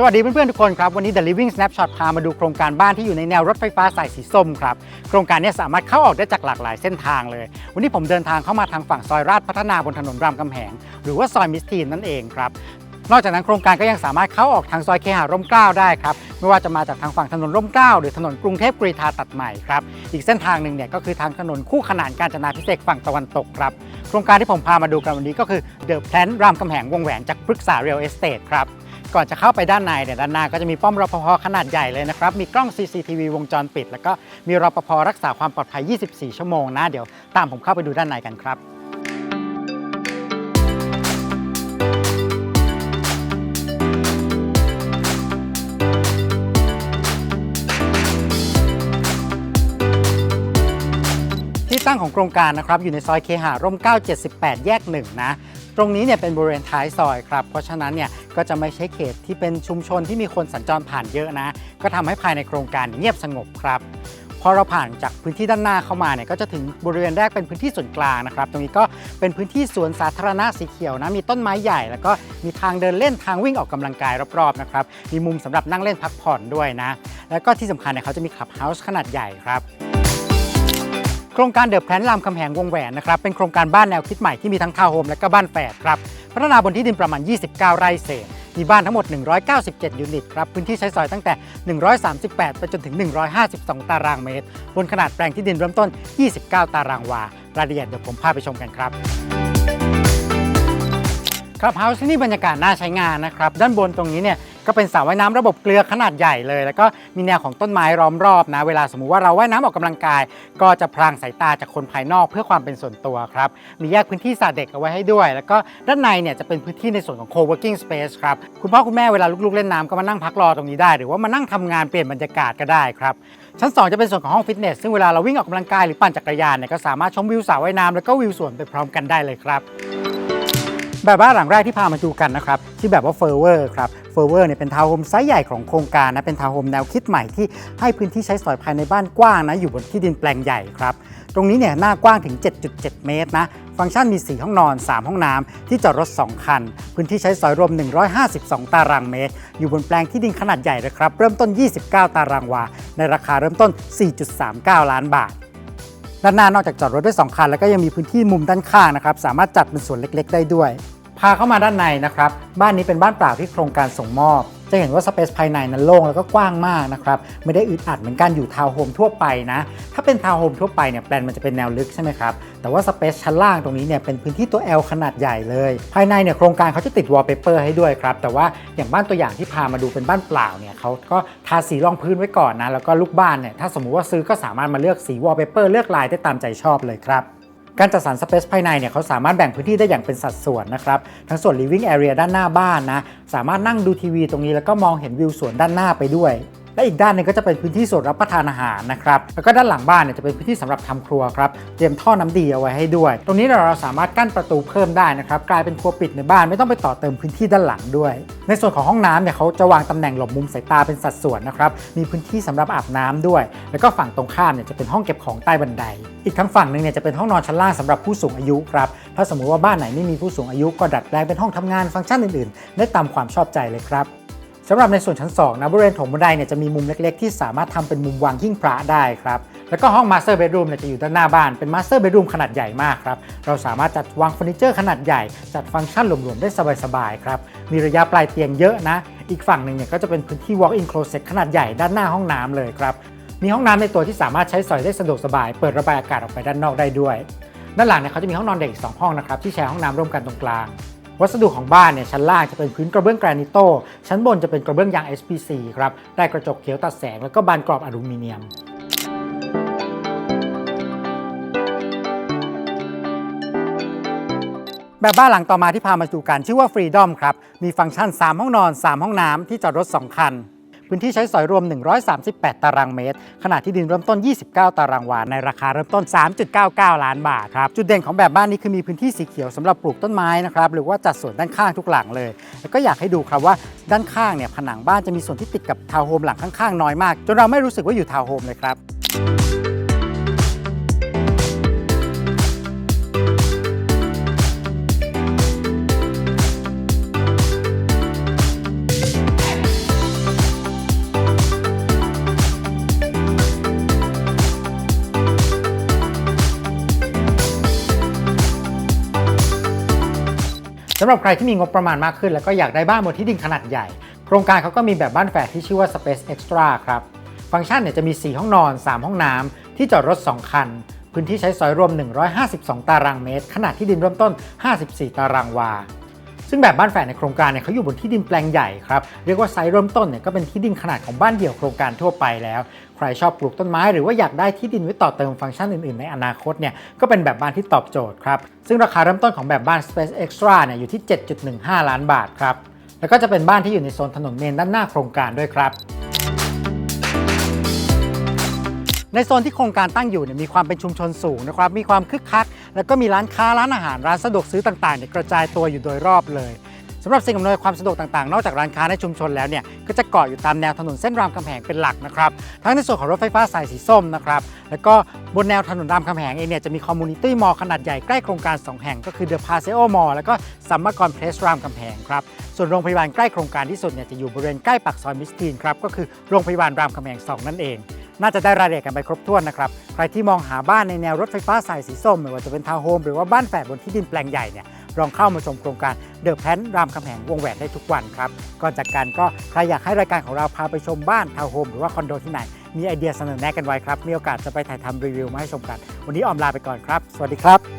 สวัสดีเพื่อนๆทุกคนครับวันนี้ The Living Snapshot พามาดูโครงการบ้านที่อยู่ในแนวรถไฟฟ้าสายสีส้มครับโครงการนี้สามารถเข้าออกได้จากหลากหลายเส้นทางเลย วันนี้ผมเดินทางเข้ามาทางฝั่งซอยราชพัฒนาบนถนนรามคำแหง หรือว่าซอยมิสทีนนั่นเองครับ นอกจากนั้นโครงการก็ยังสามารถเข้าออกทางซอยเคหาร่มเกล้าได้ครับไม่ว่าจะมาจากทางฝั่งถนนร่มเกล้าหรือถนนกรุงเทพกรีฑาตัดใหม่ครับอีกเส้นทางหนึ่งเนี่ยก็คือทางถนนคู่ขนานการจนาพิเศษฝั่งตะวันตกครับโครงการที่ผมพามาดูกันวันนี้ก็คือเดอะแพลนรามคำแหงวงแหวนจากปรึกษาเรียลเอสเตทครับก่อนจะเข้าไปด้านในเนี่ยด้านหน้าก็จะมีป้อมรปภขนาดใหญ่เลยนะครับ มีกล้อง CCTV วงจรปิด แล้วก็มีรปภรักษาความปลอดภัย 24 ชั่วโมงนะ เดี๋ยวตามผมเข้าไปดูด้านในกันครับ ที่ตั้งของโครงการนะครับอยู่ในซอยเคหาร่ม 978 แยก 1 นะ ตรงนี้เนี่ยเป็นบริเวณท้ายซอยครับ เพราะฉะนั้นเนี่ยก็จะไม่ใช่เขตที่เป็นชุมชนที่มีคนสัญจรผ่านเยอะนะ ก็ทำให้ภายในโครงการเงียบสงบครับพอเราผ่านจากพื้นที่ด้านหน้าเข้ามาเนี่ยก็จะถึงบริเวณแรกเป็นพื้นที่ส่วนกลางนะครับ ตรงนี้ก็เป็นพื้นที่สวนสาธารณะสีเขียวนะมีต้นไม้ใหญ่ แล้วก็มีทางเดินเล่นทางวิ่งออกกำลังกายรอบๆนะครับมีมุมสำหรับนั่งเล่นพักผ่อนด้วยนะ แล้วก็ที่สำคัญเนี่ยเขาจะมีคลับเฮาส์ขนาดใหญ่ครับ ครงการเดอะแพลนรามคำแหงวงแหวนนะครับเป็นโครงการบ้านแนวคิดใหม่ที่มีทั้งทาวน์โฮมและก็บ้านแฝดครับพัฒนาบนที่ดินประมาณ 29 ไร่เศษมีบ้านทั้งหมด 197 ยูนิตครับ พื้นที่ใช้สอยตั้งแต่ 138 ไปจนถึง 152 ตารางเมตร บนขนาดแปลงที่ดินเริ่มต้น 29 ตารางวา รายละเอียดเดี๋ยวผมพาไปชมกันครับครับเฮาส์ที่นี่บรรยากาศน่าใช้งานนะครับ ด้านบนตรงนี้เนี่ย ก็เป็นสระว่ายน้ำระบบเกลือขนาดใหญ่เลย แล้วก็มีแนวของต้นไม้ล้อมรอบนะ เวลาสมมุติว่าเราว่ายน้ำออกกำลังกาย ก็จะพรางสายตาจากคนภายนอกเพื่อความเป็นส่วนตัวครับ มีแยกพื้นที่สระเด็กเอาไว้ให้ด้วย แล้วก็ด้านในเนี่ยจะเป็นพื้นที่ในส่วนของ co-working space ครับ คุณพ่อคุณแม่เวลาลูกๆเล่นน้ำก็มานั่งพักรอตรงนี้ได้ หรือว่ามานั่งทำงานเปลี่ยนบรรยากาศก็ได้ครับชั้น 2 จะเป็นส่วนของห้องฟิตเนส ซึ่งเวลาเราวิ่งออกกำลังกายหรือปั่นจักรยานเนี่ยก็สามารถชมวิวสระว่ายน้ำแล้วก็วิวสวนไปพร้อมกันได้เลยครับ แบบบ้านหลังแรกที่พามาดูกันนะครับที่แบบว่าเฟอร์เวอร์ครับเฟอร์เวอร์เนี่ยเป็นทาวน์โฮมไซส์ใหญ่ของโครงการนะเป็นทาวน์โฮมแนวคิดใหม่ที่ให้พื้นที่ใช้สอยภายในบ้านกว้างนะอยู่บนที่ดินแปลงใหญ่ครับตรงนี้เนี่ยหน้ากว้างถึง 7.7 เมตรนะฟังก์ชันมี 4 ห้องนอน 3 ห้องน้ำ ที่จอดรถ 2 คัน พื้นที่ใช้สอยรวม 152 ตารางเมตร อยู่บนแปลงที่ดินขนาดใหญ่เลยครับ เริ่มต้น 29 ตารางวา ในราคาเริ่มต้น 4.39 ล้านบาท ด้านหน้านอกจากจอดรถได้ 2 คัน แล้วก็ยังมีพื้นที่มุมด้านข้างนะครับ สามารถจัดเป็นสวนเล็ก ๆ ได้ด้วย พาเข้ามาด้านในนะครับ บ้านนี้เป็นบ้านเปล่าที่โครงการส่งมอบ จะเห็นว่าสเปซภายในนั้นโล่งแล้วก็กว้างมากนะครับ ไม่ได้อึดอัดเหมือนการอยู่ทาวน์โฮมทั่วไปนะ ถ้าเป็นทาวน์โฮมทั่วไปเนี่ยแปลนมันจะเป็นแนวลึกใช่ไหมครับ แต่ว่าสเปซชั้นล่างตรงนี้เนี่ยเป็นพื้นที่ตัว L ขนาดใหญ่เลย ภายในเนี่ยโครงการเขาจะติดวอลเปเปอร์ให้ด้วยครับ แต่ว่าอย่างบ้านตัวอย่างที่พามาดูเป็นบ้านเปล่าเนี่ยเขาก็ทาสีรองพื้นไว้ก่อนนะ แล้วก็ลูกบ้านเนี่ยถ้าสมมุติว่าซื้อก็สามารถมาเลือกสีวอลเปเปอร์เลือกลายได้ตามใจชอบเลยครับ การจัดสรรสเปซภายในเนี่ยเขาสามารถแบ่งพื้นที่ได้อย่างเป็นสัดส่วนนะครับทั้งส่วน living area ด้านหน้าบ้านนะสามารถนั่งดูทีวีตรงนี้แล้วก็มองเห็นวิวสวนด้านหน้าไปด้วย และอีกด้านนึงก็จะเป็นพื้นที่ส่วนรับประทานอาหารนะครับแล้วก็ด้านหลังบ้านเนี่ยจะเป็นพื้นที่สำหรับทำครัวครับเตรียมท่อน้ำดีเอาไว้ให้ด้วย ตรงนี้เราสามารถกั้นประตูเพิ่มได้นะครับกลายเป็นครัวปิดในบ้านไม่ต้องไปต่อเติมพื้นที่ด้านหลังด้วย ในส่วนของห้องน้ำเนี่ยเขาจะวางตำแหน่งหลบมุมสายตาเป็นสัดส่วนนะครับมีพื้นที่สำหรับอาบน้ำด้วย แล้วก็ฝั่งตรงข้ามเนี่ยจะเป็นห้องเก็บของใต้บันได อีกทั้งฝั่งหนึ่งเนี่ยจะเป็นห้องนอนชั้นล่างสำหรับผู้สูงอายุครับถ้าสมมุติว่าบ้านไหนไม่มีผู้สูงอายุก็ดัดแปลงเป็นห้องทำงานฟังก์ชันอื่นๆ ได้ตามความชอบใจเลยครับ สำหรับในส่วนชั้น2นะบริเวณโถงบันไดเนี่ยจะมีมุมเล็กๆ ที่สามารถทำเป็นมุมวางหิ้งพระได้ครับ แล้วก็ห้องมาสเตอร์เบดรูมเนี่ยจะอยู่ด้านหน้าบ้านเป็นมาสเตอร์เบดรูมขนาดใหญ่มากครับ เราสามารถจัดวางเฟอร์นิเจอร์ขนาดใหญ่ จัดฟังก์ชันหลวมๆได้สบายๆครับ มีระยะปลายเตียงเยอะนะ อีกฝั่งหนึ่งเนี่ยก็จะเป็นพื้นที่ walk-in closet ขนาดใหญ่ด้านหน้าห้องน้ำเลยครับ มีห้องน้ำในตัวที่สามารถใช้สอยได้สะดวกสบาย เปิดระบายอากาศออกไปด้านนอกได้ด้วย ด้านหลังเนี่ยเขาจะมีห้องนอนเด็กอีกสองห้องนะครับที่แชร์ห้องน้ำร่วมกันตรงกลาง วัสดุของบ้านเนี่ยชั้นล่างจะเป็นพื้นกระเบื้องแกรนิโต ชั้นบนจะเป็นกระเบื้องยาง SPC ครับได้กระจกเขียวตัดแสงแล้วก็บานกรอบอลูมิเนียมแบบบ้านหลังต่อมาที่พามาดูกันชื่อว่า Freedom ครับ มีฟังก์ชัน 3 ห้องนอน 3 ห้องน้ำที่จอดรถ 2 คัน พื้นที่ใช้สอยรวม 138 ตารางเมตร ขณะที่ดินเริ่มต้น 29 ตารางวา ในราคาเริ่มต้น 3.99 ล้านบาทครับ จุดเด่นของแบบบ้านนี้คือมีพื้นที่สีเขียวสำหรับปลูกต้นไม้นะครับหรือว่าจัดสวนด้านข้างทุกหลังเลย แล้วก็อยากให้ดูครับว่าด้านข้างเนี่ยผนังบ้านจะมีส่วนที่ติดกับทาวน์โฮมหลังข้างๆน้อยมาก จนเราไม่รู้สึกว่าอยู่ทาวน์โฮมเลยครับ สำหรับใครที่มีงบประมาณมากขึ้น แล้วก็อยากได้บ้านบนที่ดินขนาดใหญ่ โครงการเขาก็มีแบบบ้านแฝดที่ชื่อว่า Space Extra ครับ ฟังก์ชันเนี่ยจะมี 4 ห้องนอน 3 ห้องน้ำ ที่จอดรถ 2 คัน พื้นที่ใช้สอยรวม 152 ตารางเมตร ขนาดที่ดินเริ่มต้น 54 ตารางวา ซึ่งแบบบ้านแฝดในโครงการเนี่ยเขาอยู่บนที่ดินแปลงใหญ่ครับ เรียกว่าไซส์เริ่มต้นเนี่ยก็เป็นที่ดินขนาดของบ้านเดี่ยวโครงการทั่วไปแล้ว ใครชอบปลูกต้นไม้หรือว่าอยากได้ที่ดินไว้ต่อเติมฟังก์ชันอื่นๆ ในอนาคตเนี่ยก็เป็นแบบบ้านที่ตอบโจทย์ครับ ซึ่งราคาเริ่มต้นของแบบบ้าน Space Extra เนี่ยอยู่ที่ 7.15 ล้านบาทครับ แล้วก็จะเป็นบ้านที่อยู่ในโซนถนนเมนด้านหน้าโครงการด้วยครับ ในโซนที่โครงการตั้งอยู่เนี่ยมีความเป็นชุมชนสูงนะครับมีความคึกคัก แล้วก็มีร้านค้าร้านอาหารร้านสะดวกซื้อต่างๆเนี่ยกระจายตัวอยู่โดยรอบเลยสำหรับสิ่งอำนวยความสะดวกต่างๆ นอกจากร้านค้าในชุมชนแล้วเนี่ยก็จะเกาะอยู่ตามแนวถนนเส้นรามคำแหงเป็นหลักนะครับทั้งในส่วนของรถไฟฟ้าสายสีส้มนะครับแล้วก็บนแนวถนนรามคำแหงเองเนี่ยจะมีคอมมูนิตี้มอลล์ขนาดใหญ่ใกล้โครงการ 2 แห่งก็คือเดอะพาเซโอมอลล์แล้วก็สัมมกรเพลสรามคำแหงครับส่วนโรงพยาบาลใกล้โครงการที่สุดเนี่ยจะอยู่บริเวณใกล้ปากซอยมิสทีนครับก็คือโรงพยาบาลรามคำแหง2นั่นเอง น่าจะได้รายละเอียดกันไปครบถ้วนนะครับ ใครที่มองหาบ้านในแนวรถไฟฟ้าสายสีส้มไม่ว่าจะเป็นทาวน์โฮมหรือว่าบ้านแฝดบนที่ดินแปลงใหญ่เนี่ยลองเข้ามาชมโครงการเดอะแพนรามคำแหงวงแหวนได้ทุกวันครับก่อนจากกันก็ใครอยากให้รายการของเราพาไปชมบ้านทาวน์โฮมหรือว่าคอนโดที่ไหน มีไอเดียเสนอแนะกันไว้ครับมีโอกาสจะไปถ่ายทำรีวิวมาให้ชมกัน วันนี้ออมลาไปก่อนครับ สวัสดีครับ